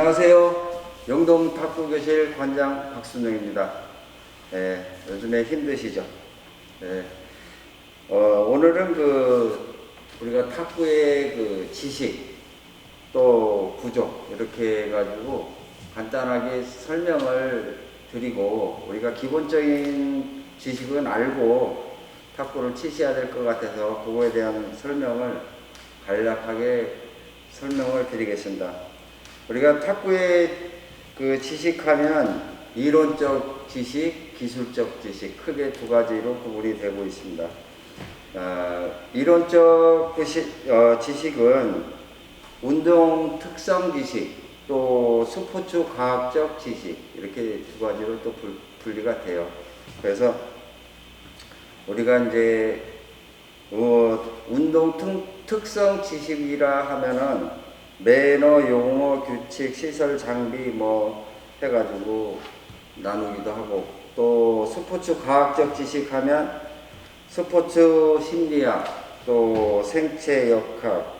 안녕하세요. 영동 탁구교실 관장 박순영입니다. 예, 요즘에 힘드시죠? 예. 어, 오늘은 그 우리가 탁구의 그 지식 또 구조 이렇게 해가지고 간단하게 설명을 드리고 우리가 기본적인 지식은 알고 탁구를 치셔야 될 것 같아서 그거에 대한 설명을 간략하게 설명을 드리겠습니다. 우리가 탁구의 그 지식하면 이론적 지식, 기술적 지식 크게 두 가지로 구분이 되고 있습니다. 어, 이론적 지식, 어, 지식은 운동 특성 지식, 또 스포츠 과학적 지식 이렇게 두 가지로 또 불, 분리가 돼요. 그래서 우리가 이제 어, 운동 특, 특성 지식이라 하면은 매너, 용어, 규칙, 시설, 장비 뭐 해가지고 나누기도 하고 또 스포츠 과학적 지식하면 스포츠 심리학 또 생체 역학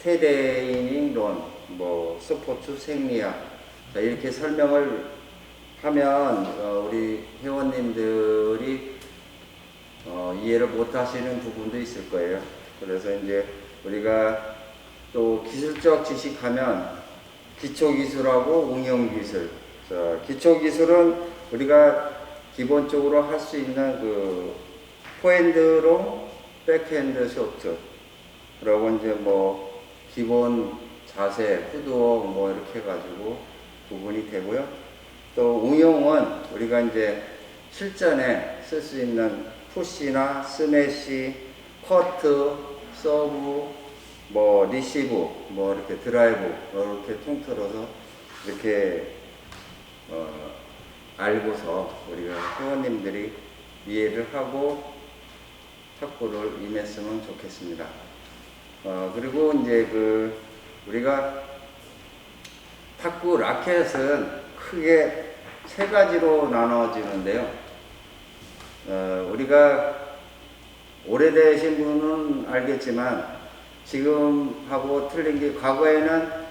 테레이닝론 뭐 스포츠 생리학 자, 이렇게 설명을 하면 어, 우리 회원님들이 어, 이해를 못 하시는 부분도 있을 거예요. 그래서 이제 우리가 또 기술적 지식하면 기초기술하고 응용기술. 자, 기초기술은 우리가 기본적으로 할 수 있는 그 포핸드로 백핸드 쇼트. 그리고 이제 뭐 기본 자세, 푸드웍 뭐 이렇게 해가지고 구분이 되고요. 또 응용은 우리가 이제 실전에 쓸 수 있는 푸시나 스매시, 커트, 서브, 뭐 리시브, 뭐 이렇게 드라이브 이렇게 통틀어서 이렇게 어, 알고서 우리가 회원님들이 이해를 하고 탁구를 임했으면 좋겠습니다. 어, 그리고 이제 그 우리가 탁구 라켓은 크게 세 가지로 나눠지는데요. 어, 우리가 오래되신 분은 알겠지만 지금하고 틀린 게 과거에는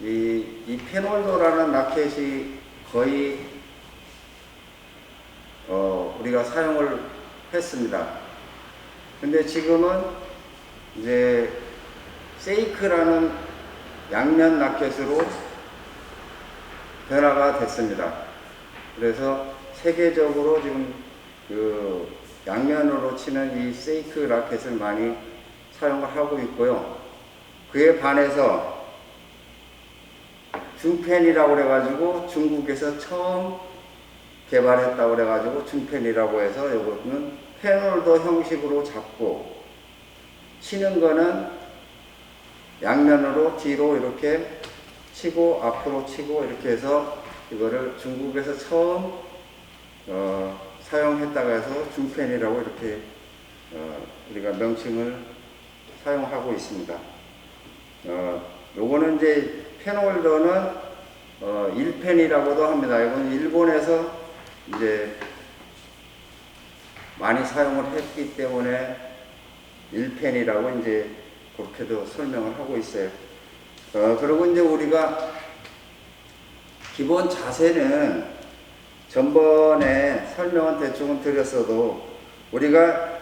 이, 이 페놀도라는 라켓이 거의 어, 우리가 사용을 했습니다. 근데 지금은 이제 세이크라는 양면 라켓으로 변화가 됐습니다. 그래서 세계적으로 지금 그 양면으로 치는 이 세이크 라켓을 많이 사용을 하고 있고요. 그에 반해서 중펜이라고 그래가지고 중국에서 처음 개발했다고 그래가지고 중펜이라고 해서 이거는 페놀도 형식으로 잡고 치는 거는 양면으로 뒤로 이렇게 치고 앞으로 치고 이렇게 해서 이거를 중국에서 처음 어, 사용했다가 해서 중펜이라고 이렇게 어, 우리가 명칭을 사용하고 있습니다. 어, 요거는 이제 펜홀더는 어, 1펜이라고도 합니다. 이건 일본에서 이제 많이 사용을 했기 때문에 1펜이라고 이제 그렇게도 설명을 하고 있어요. 어, 그리고 이제 우리가 기본 자세는 전번에 설명은 대충 드렸어도 우리가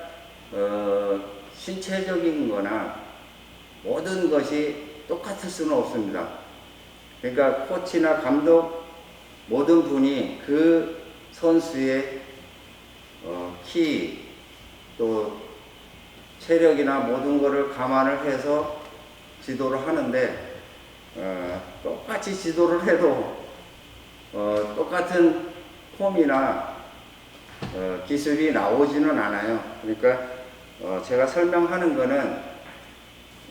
어, 신체적인 거나 모든 것이 똑같을 수는 없습니다. 그러니까 코치나 감독 모든 분이 그 선수의 어, 키, 또 체력이나 모든 것을 감안을 해서 지도를 하는데 어, 똑같이 지도를 해도 어, 똑같은 폼이나 어, 기술이 나오지는 않아요. 그러니까 어, 제가 설명하는 거는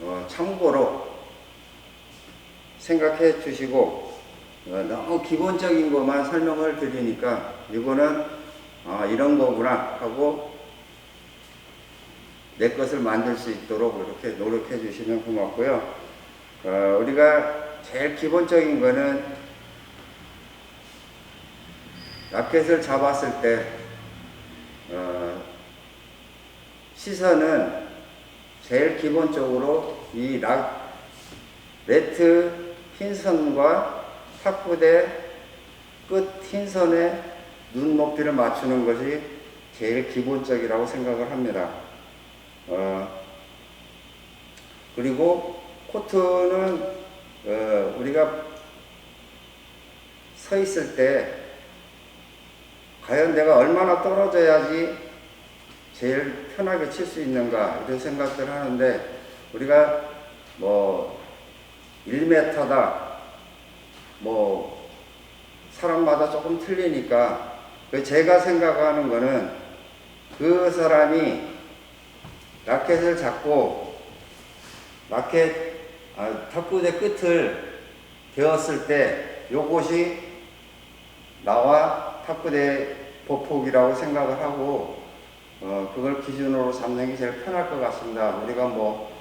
어, 참고로 생각해 주시고 어, 너무 기본적인 것만 설명을 드리니까 이거는 아, 이런 거구나 하고 내 것을 만들 수 있도록 이렇게 노력해 주시면 고맙고요. 어, 우리가 제일 기본적인 거는 라켓을 잡았을 때 어, 시선은 제일 기본적으로 이 락, 레트 핀선과 탁구대 끝 흰선에 눈 높이를 맞추는 것이 제일 기본적이라고 생각을 합니다. 어, 그리고 코트는 어, 우리가 서 있을 때 과연 내가 얼마나 떨어져야지 제일 편하게 칠 수 있는가 이런 생각들 하는데 우리가 뭐 1m다 뭐 사람마다 조금 틀리니까 그 제가 생각하는 거는 그 사람이 라켓을 잡고 라켓 아, 탁구대 끝을 대었을 때 요것이 나와 탁구대 보폭이라고 생각을 하고 어, 그걸 기준으로 잡는 게 제일 편할 것 같습니다. 우리가 뭐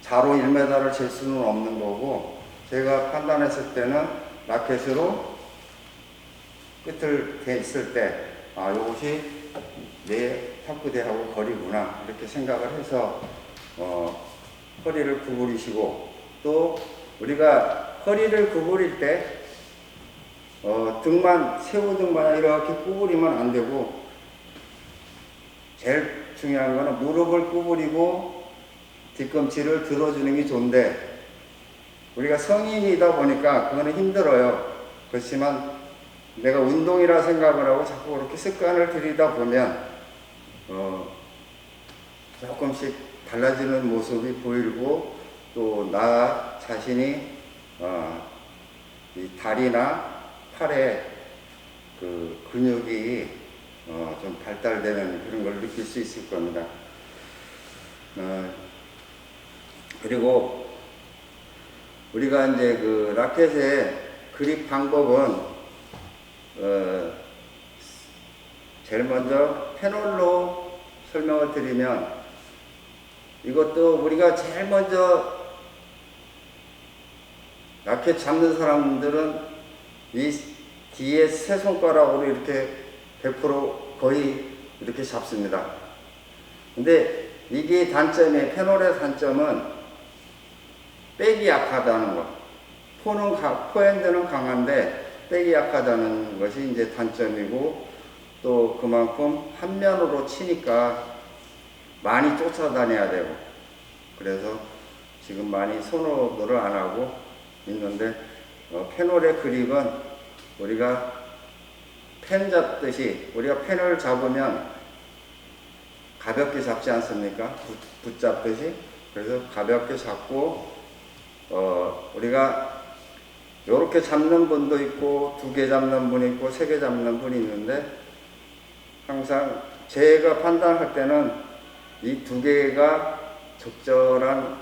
자로 1m를 잴 수는 없는 거고 제가 판단했을 때는 라켓으로 끝을 대 있을 때 아, 요것이 내 탁구대하고 거리구나 이렇게 생각을 해서 어, 허리를 구부리시고 또 우리가 허리를 구부릴 때 어, 등만 새우 등만 이렇게 구부리면 안 되고 제일 중요한 거는 무릎을 구부리고 뒤꿈치를 들어주는 게 좋은데 우리가 성인이다 보니까 그거는 힘들어요. 그렇지만 내가 운동이라 생각을 하고 자꾸 그렇게 습관을 들이다 보면 어, 조금씩 달라지는 모습이 보이고 또 나 자신이 어, 이 다리나 팔에 그 근육이 어, 좀 발달되는 그런 걸 느낄 수 있을 겁니다. 어, 그리고 우리가 이제 그 라켓의 그립 방법은 어, 제일 먼저 패널로 설명을 드리면 이것도 우리가 제일 먼저 라켓 잡는 사람들은 이 뒤에 세 손가락으로 이렇게 100% 거의 이렇게 잡습니다. 근데 이게 단점이 패널의 단점은 백이 약하다는 거. 포는 가, 포핸드는 강한데 백이 약하다는 것이 이제 단점이고 또 그만큼 한 면으로 치니까 많이 쫓아다녀야 되고 그래서 지금 많이 선호도를 안 하고 있는데 어, 페놀의 그립은 우리가 펜 잡듯이 우리가 펜을 잡으면 가볍게 잡지 않습니까? 붙, 붙잡듯이 그래서 가볍게 잡고 어, 우리가 이렇게 잡는 분도 있고 두 개 잡는 분이 있고 세 개 잡는 분이 있는데 항상 제가 판단할 때는 이 두 개가 적절한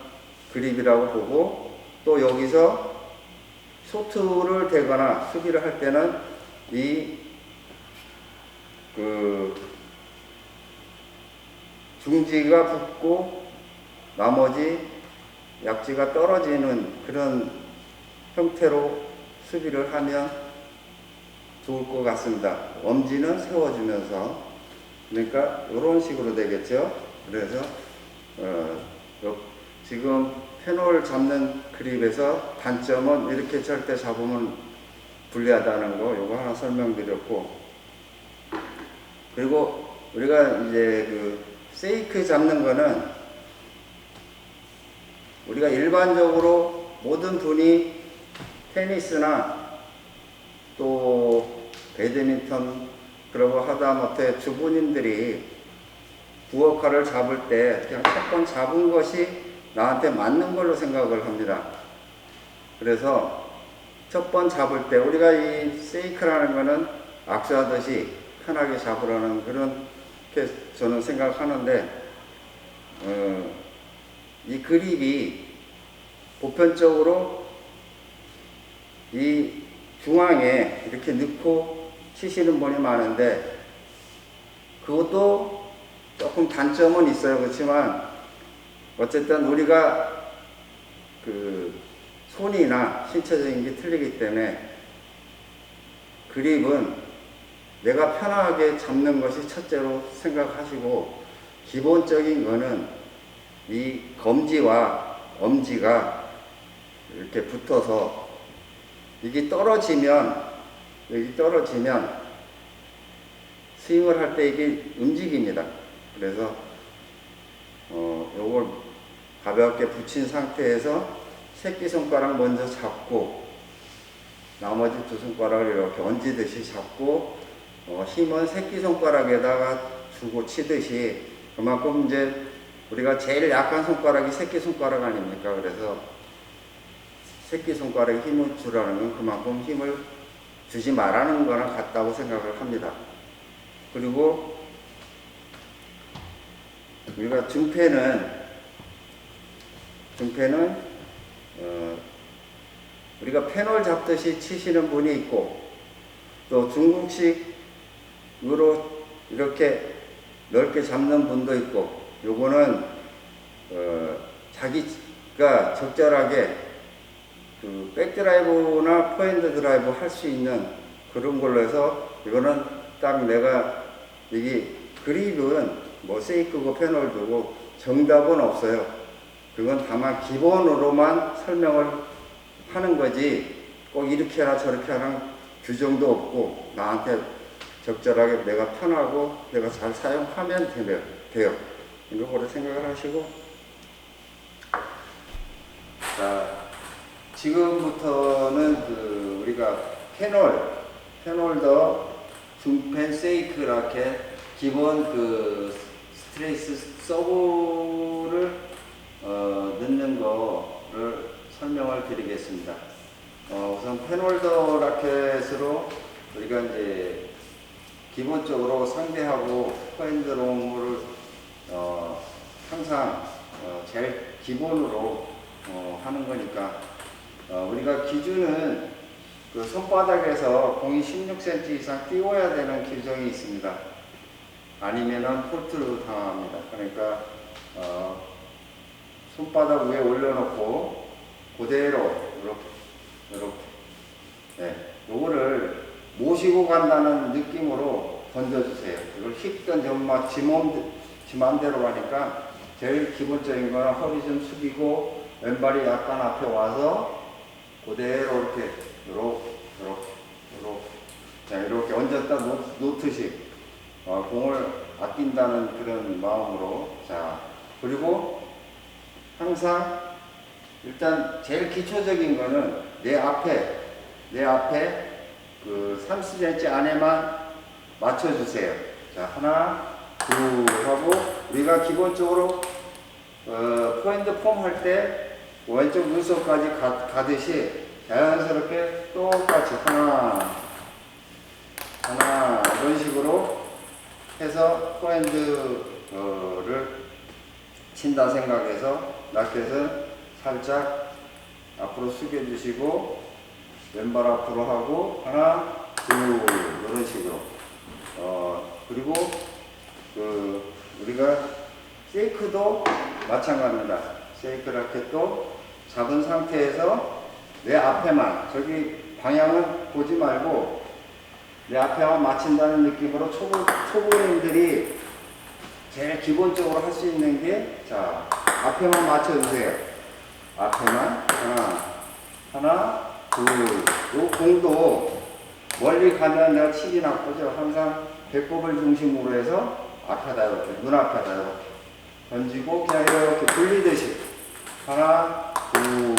그립이라고 보고 또 여기서 소트를 대거나 수비를 할 때는 이 그 중지가 붙고 나머지 약지가 떨어지는 그런 형태로 수비를 하면 좋을 것 같습니다. 엄지는 세워주면서 그러니까 이런 식으로 되겠죠. 그래서 어, 요- 지금 페놀 잡는 그립에서 단점은 이렇게 절대 잡으면 불리하다는 거 요거 하나 설명드렸고 그리고 우리가 이제 그 세이크 잡는 거는 우리가 일반적으로 모든 분이 테니스나 또 배드민턴 그러고 하다못해 주부님들이 부엌칼을 잡을 때 그냥 첫 번 잡은 것이 나한테 맞는 걸로 생각을 합니다. 그래서 첫 번 잡을 때 우리가 이 세이크라는 거는 악수하듯이 편하게 잡으라는 그런 게 저는 생각하는데 어, 이 그립이 보편적으로 이 중앙에 이렇게 넣고 치시는 분이 많은데 그것도 조금 단점은 있어요. 그렇지만 어쨌든 우리가 그 손이나 신체적인 게 틀리기 때문에 그립은 내가 편하게 잡는 것이 첫째로 생각하시고 기본적인 거는 이 검지와 엄지가 이렇게 붙어서 이게 떨어지면 여기 떨어지면 스윙을 할 때 이게 움직입니다. 그래서 어 요걸 가볍게 붙인 상태에서 새끼 손가락 먼저 잡고 나머지 두 손가락을 이렇게 얹듯이 잡고 어, 힘은 새끼 손가락에다가 주고 치듯이 그만큼 이제 우리가 제일 약한 손가락이 새끼 손가락 아닙니까? 그래서 새끼 손가락에 힘을 주라는 건 그만큼 힘을 주지 말라는 거랑 같다고 생각을 합니다. 그리고 우리가 중패는 중패는 어, 우리가 패널 잡듯이 치시는 분이 있고 또 중국식 으로 이렇게 넓게 잡는 분도 있고 요거는 어, 자기가 적절하게 그 백드라이브나 포핸드 드라이브 할 수 있는 그런 걸로 해서 이거는 딱 내가 이게 그립은 뭐 세이크고 패널도고 정답은 없어요. 그건 다만 기본으로만 설명을 하는 거지 꼭 이렇게 하라 저렇게 하라 규정도 없고 나한테 적절하게 내가 편하고 내가 잘 사용하면 되면 돼요. 이거로 생각을 하시고 자 지금부터는 그 우리가 패널 패널더 중펜 세이크 라켓 기본 그 스트레이스 서브를 어, 넣는 거를 설명을 드리겠습니다. 어, 우선 패널더 라켓으로 우리가 이제 기본적으로 상대하고 포핸드롱을 어, 항상 어, 제일 기본으로 어, 하는 거니까 어, 우리가 기준은 그 손바닥에서 공이 16cm 이상 띄워야 되는 규정이 있습니다. 아니면은 폴트를 당합니다. 그러니까 어, 손바닥 위에 올려놓고 그대로 이렇게 네, 요거를 모시고 간다는 느낌으로 던져주세요. 이걸 힙 던지면 막 지몸 지 맘대로 가니까 제일 기본적인 거는 허리 좀 숙이고 왼발이 약간 앞에 와서 그대로 이렇게 이렇게 이렇게 이렇게 자 이렇게 얹었다 놓, 놓듯이 어, 공을 아낀다는 그런 마음으로 자 그리고 항상 일단 제일 기초적인 거는 내 앞에 내 앞에 그 30cm 안에만 맞춰주세요. 자 하나 둘 하고 우리가 기본적으로 어, 포핸드 폼할 때 왼쪽 눈썹까지 가, 가듯이 자연스럽게 똑같이 하나 하나 이런 식으로 해서 포핸드를 친다 생각해서 라켓은 살짝 앞으로 숙여주시고 왼발 앞으로 하고 하나 둘 이런 식으로 어 그리고 그 우리가 세이크도 마찬가지입니다 세이크 라켓도 잡은 상태에서 내 앞에만 저기 방향은 보지 말고 내 앞에만 맞춘다는 느낌으로 초보, 초보님들이 제일 기본적으로 할 수 있는 게, 자, 앞에만 맞춰주세요. 앞에만, 하나, 하나, 둘. 요 공도 멀리 가면 내가 치기 나쁘죠. 항상 배꼽을 중심으로 해서 앞에다 이렇게, 눈 앞에다 이렇게 던지고, 그냥 이렇게 돌리듯이. 하나, 둘,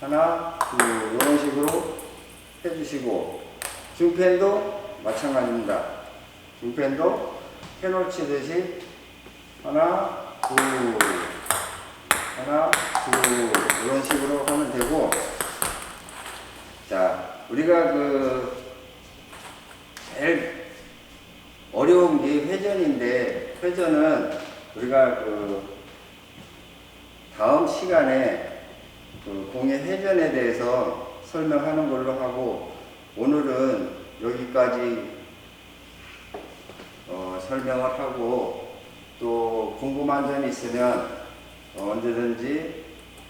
하나, 둘. 이런 식으로 해주시고, 중펜도 마찬가지입니다. 중펜도 패널 치듯이 하나, 둘, 하나, 둘 이런 식으로 하면 되고 자 우리가 그 제일 어려운 게 회전인데 회전은 우리가 그 다음 시간에 그 공의 회전에 대해서 설명하는 걸로 하고 오늘은 여기까지 어, 설명을 하고 또 궁금한 점이 있으면 어, 언제든지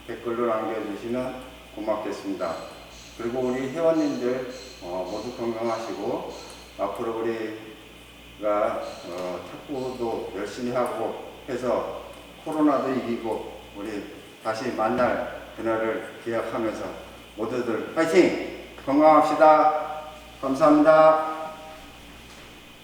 댓글로 남겨주시면 고맙겠습니다. 그리고 우리 회원님들 어, 모두 건강하시고 앞으로 우리가 어, 탁구도 열심히 하고 해서 코로나도 이기고 우리 다시 만날 그날을 기약하면서 모두들 파이팅! 건강합시다. 감사합니다.